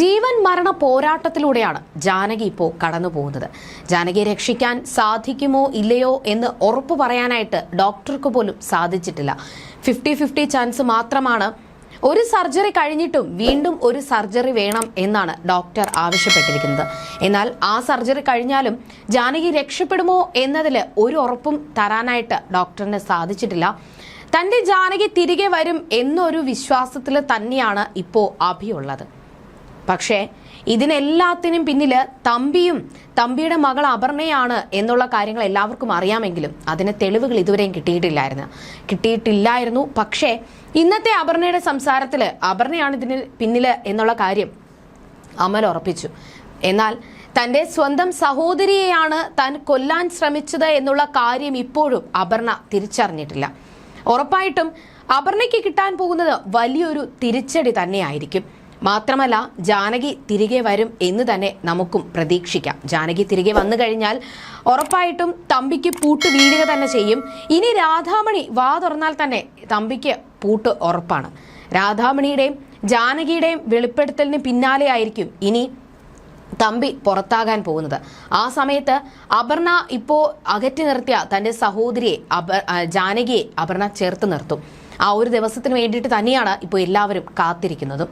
ജീവൻ മരണ പോരാട്ടത്തിലൂടെയാണ് ജാനകി ഇപ്പോൾ കടന്നു പോകുന്നത്. ജാനകിയെ രക്ഷിക്കാൻ സാധിക്കുമോ ഇല്ലയോ എന്ന് ഉറപ്പ് പറയാനായിട്ട് ഡോക്ടർക്ക് പോലും സാധിച്ചിട്ടില്ല. ഫിഫ്റ്റി ഫിഫ്റ്റി ചാൻസ് മാത്രമാണ്. ഒരു സർജറി കഴിഞ്ഞിട്ടും വീണ്ടും ഒരു സർജറി വേണം എന്നാണ് ഡോക്ടർ ആവശ്യപ്പെട്ടിരിക്കുന്നത്. എന്നാൽ ആ സർജറി കഴിഞ്ഞാലും ജാനകി രക്ഷപ്പെടുമോ എന്നതിൽ ഒരു ഉറപ്പും തരാനായിട്ട് ഡോക്ടറിന് സാധിച്ചിട്ടില്ല. തന്റെ ജാനകി തിരികെ വരും എന്നൊരു വിശ്വാസത്തിൽ തന്നെയാണ് ഇപ്പോൾ അഭിയുള്ളത് പക്ഷേ ഇതിനെല്ലാത്തിനും പിന്നിൽ തമ്പിയും തമ്പിയുടെ മകൾ അപർണയാണ് എന്നുള്ള കാര്യങ്ങൾ എല്ലാവർക്കും അറിയാമെങ്കിലും അതിന് തെളിവുകൾ ഇതുവരെയും കിട്ടിയിട്ടില്ലായിരുന്നു. കിട്ടിയിട്ടില്ലായിരുന്നു. പക്ഷേ ഇന്നത്തെ അപർണയുടെ സംസാരത്തിൽ അപർണയാണ് ഇതിന് പിന്നിൽ എന്നുള്ള കാര്യം അമൽ ഉറപ്പിച്ചു. എന്നാൽ തന്റെ സ്വന്തം സഹോദരിയെയാണ് താൻ കൊല്ലാൻ ശ്രമിച്ചത് എന്നുള്ള കാര്യം ഇപ്പോഴും അപർണ തിരിച്ചറിഞ്ഞിട്ടില്ല. ഉറപ്പായിട്ടും അപർണയ്ക്ക് കിട്ടാൻ പോകുന്നത് വലിയൊരു തിരിച്ചടി തന്നെയായിരിക്കും. മാത്രമല്ല ജാനകി തിരികെ വരും എന്ന് തന്നെ നമുക്കും പ്രതീക്ഷിക്കാം. ജാനകി തിരികെ വന്നു കഴിഞ്ഞാൽ ഉറപ്പായിട്ടും തമ്പിക്ക് പൂട്ട് വീഴുക തന്നെ ചെയ്യും. ഇനി രാധാമണി വാ തുറന്നാൽ തന്നെ തമ്പിക്ക് പൂട്ട് ഉറപ്പാണ്. രാധാമണിയുടെയും ജാനകിയുടെയും വെളിപ്പെടുത്തലിന് പിന്നാലെ ആയിരിക്കും ഇനി തമ്പി പുറത്താകാൻ പോകുന്നത്. ആ സമയത്ത് അപർണ ഇപ്പോൾ അകറ്റി നിർത്തിയ തന്റെ സഹോദരിയെ അപ ജാനകിയെ അപർണ ചേർത്ത് നിർത്തും. ആ ഒരു ദിവസത്തിന് വേണ്ടിയിട്ട് തന്നെയാണ് ഇപ്പോൾ എല്ലാവരും കാത്തിരിക്കുന്നതും.